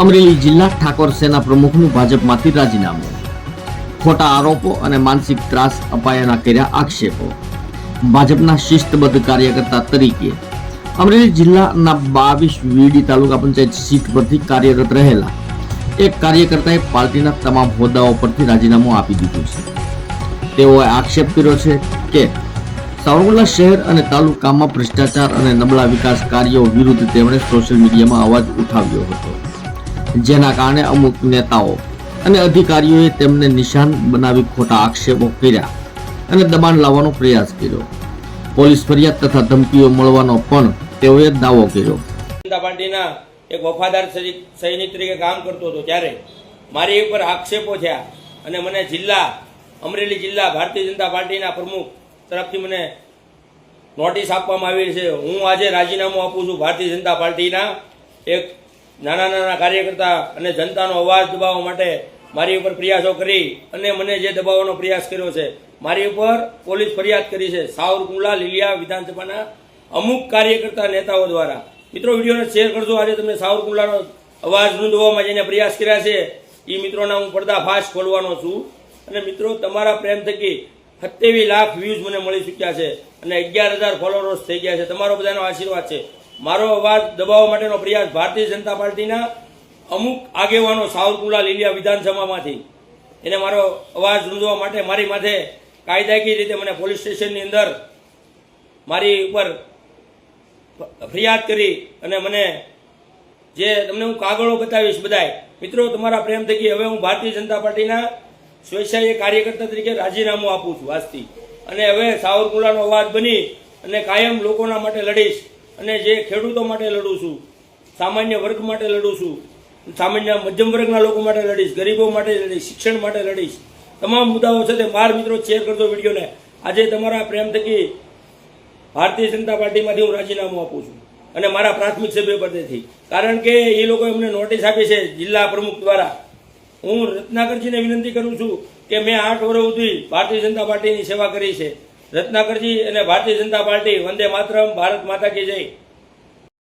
અમરેલી જિલ્લા ઠાકોર સેના પ્રમુખનું ભાજપમાંથી રાજીનામું. ખોટા આરોપો અને માનસિક ત્રાસ અપાયાના કર્યા આક્ષેપો. ભાજપના શિસ્તબદ્ધ કાર્યકર્તા તરીકે અમરેલી જિલ્લાના બાવીસ વીડી તાલુકા પંચાયત સીટ પરથી કાર્યરત રહેલા એક કાર્યકર્તાએ પાર્ટીના તમામ હોદ્દાઓ પરથી રાજીનામું આપી દીધું છે. તેઓએ આક્ષેપ કર્યો છે કે સાવરકુંડલા શહેર અને તાલુકામાં ભ્રષ્ટાચાર અને નબળા વિકાસ કાર્યો વિરુદ્ધ તેમણે સોશિયલ મીડિયામાં અવાજ ઉઠાવ્યો હતો. જેના કારણે અમુક નેતાઓ અને અધિકારીઓએ તેમને નિશાન બનાવી ખોટા આક્ષેપો કર્યા અને દબાણ લાવવાનો પ્રયાસ કર્યો. પોલીસ ફરિયાદ તથા ધમકીઓ મળવાનો પણ તેઓએ દાવો કર્યો. પાર્ટીના એક વફાદાર સૈનિક તરીકે કામ કરતો હતો ત્યારે મારી ઉપર આક્ષેપો થયા અને મને જિલ્લા, અમરેલી જિલ્લા ભારતીય જનતા પાર્ટીના પ્રમુખ તરફથી મને નોટિસ આપવામાં આવી છે. હું આજે રાજીનામું આપું છું ભારતીય જનતા પાર્ટીના એક નાના નાના કાર્યકર્તા અને જનતાનો અવાજ દબાવવા માટે મારી ઉપર પ્રયાસો કરી અને મને જે દબાવવાનો પ્રયાસ કર્યો છે, મારી ઉપર પોલીસ ફરિયાદ કરી છે, સાવરકુંડલા લીલિયા વિધાનસભાના અમુક કાર્યકર્તા નેતાઓ દ્વારા. મિત્રો, વિડીયોને શેર કરજો. આજે તમને સાવરકુંડલાનો અવાજ નોંધવામાં જેને પ્રયાસ કર્યા છે. એ મિત્રોના હું પડદાફાશ ખોલવાનો છું. અને મિત્રો, તમારા પ્રેમ થકી સત્યાવીસ લાખ વ્યૂઝ મને મળી ચૂક્યા છે અને અગિયાર હજાર ફોલોવર્સ થઈ ગયા છે. તમારો બધાનો આશીર્વાદ છે. મારો અવાજ દબાવવા માટેનો પ્રયાસ ભારતીય જનતા પાર્ટીના અમુક આગેવાનો સાવરકુંડલા લીલિયા વિધાનસભામાંથી. એને મારો અવાજ રૂંધવા માટે મારી માથે કાયદાકીય રીતે મને પોલીસ સ્ટેશનની અંદર મારી ઉપર ફરિયાદ કરી અને મને જે તમને હું કાગળો બતાવીશ બધાય, મિત્રો, તમારા પ્રેમ થકી હવે હું ભારતીય જનતા પાર્ટીના સ્વેચ્છાએ કાર્યકર્તા તરીકે રાજીનામું આપું છું આજથી. અને હવે સાવરકુંડલાનો અવાજ બની અને કાયમ લોકોના માટે લડીશ. અને જે ખેડૂતો માટે લડું છું, સામાન્ય વર્ગ માટે લડું છું, સામાન્ય મધ્યમ વર્ગના લોકો માટે લડીશ, ગરીબો માટે લડીશ, શિક્ષણ માટે લડીશ, તમામ મુદ્દાઓ છે તે માર મિત્રો શેર કરજો વિડીયોને. આજે તમારા પ્રેમ થકી ભારતીય જનતા પાર્ટીમાંથી હું રાજીનામું આપું છું. અને મારા પ્રાથમિક સભ્ય પદેથી. કારણ કે એ લોકોએ અમને નોટિસ આપી છે જિલ્લા પ્રમુખ દ્વારા. હું રત્નાકરજીને વિનંતી કરું છું કે મેં આઠ વર્ષ સુધી ભારતીય જનતા પાર્ટીની સેવા કરી છે. રત્નાકરજી અને ભારતીય જનતા પાર્ટી વંદે માતરમ ભારત માતા કી જય.